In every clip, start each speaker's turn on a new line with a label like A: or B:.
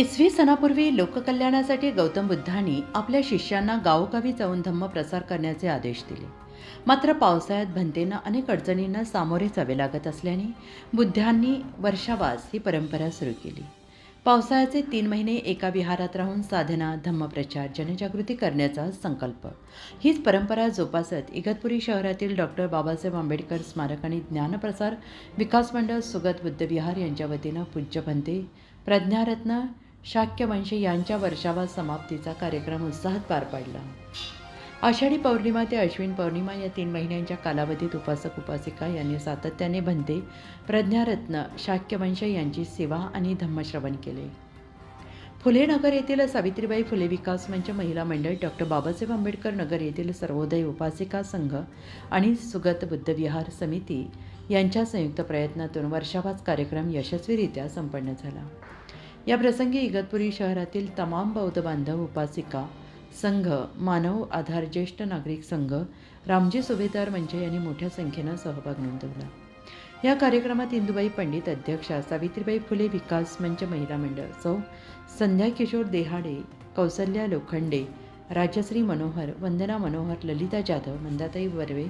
A: इसवी सणापूर्वी लोककल्याणासाठी गौतम बुद्धांनी आपल्या शिष्यांना गावोगावी जाऊन धम्म प्रसार करण्याचे आदेश दिले. मात्र पावसाळ्यात भंतेंना अनेक अडचणींना सामोरे जावे लागत असल्याने बुद्धांनी वर्षावास ही परंपरा सुरू केली. पावसाळ्याचे तीन महिने एका विहारात राहून साधना धम्मप्रचार जनजागृती करण्याचा संकल्प. हीच परंपरा जोपासत इगतपुरी शहरातील डॉक्टर बाबासाहेब आंबेडकर स्मारक आणि ज्ञानप्रसार विकास मंडळ सुगत बुद्धविहार यांच्या वतीनं पूज्य भंते प्रज्ञारत्न शाक्यवंशी यांच्या वर्षावास समाप्तीचा कार्यक्रम उत्साहात पार पाडला. आषाढी पौर्णिमा ते अश्विन पौर्णिमा या तीन महिन्यांच्या कालावधीत उपासक उपासिका यांनी सातत्याने भंते प्रज्ञारत्न शाक्यवंश यांची सेवा आणि धम्मश्रवण केले. फुले नगर येथील सावित्रीबाई फुले विकास मंच महिला मंडळ डॉक्टर बाबासाहेब आंबेडकर नगर येथील सर्वोदय उपासिका संघ आणि सुगत बुद्ध विहार समिती यांच्या संयुक्त प्रयत्नातून वर्षावास कार्यक्रम यशस्वीरित्या संपन्न झाला. या प्रसंगी इगतपुरी शहरातील तमाम बौद्ध बांधव उपासिका संघ मानव आधार ज्येष्ठ नागरिक संघ रामजी सुभेदार मंच यांनी मोठ्या संख्येनं सहभाग नोंदवला. या कार्यक्रमात इंदुबाई पंडित अध्यक्षा सावित्रीबाई फुले विकास मंच महिला मंडळ सौ. संध्या किशोर देहाडे कौसल्या लोखंडे राजश्री मनोहर वंदना मनोहर ललिता जाधव मंदाताई बर्वे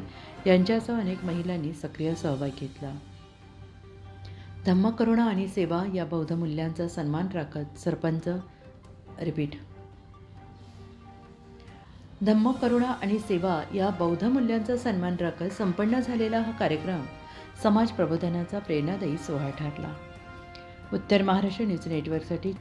A: यांच्यासह अनेक महिलांनी सक्रिय सहभाग घेतला. धम्मकरुणा आणि सेवा या बौद्ध मूल्यांचा सन्मान राखत सरपंच. रिपीट. धम्मकरुणा आणि सेवा या बौद्ध मूल्यांचा सन्मान राखत संपन्न झालेला हा कार्यक्रम समाज प्रबोधनाचा प्रेरणादायी सोहळा ठरला. उत्तर महाराष्ट्र न्यूज नेटवर्कसाठी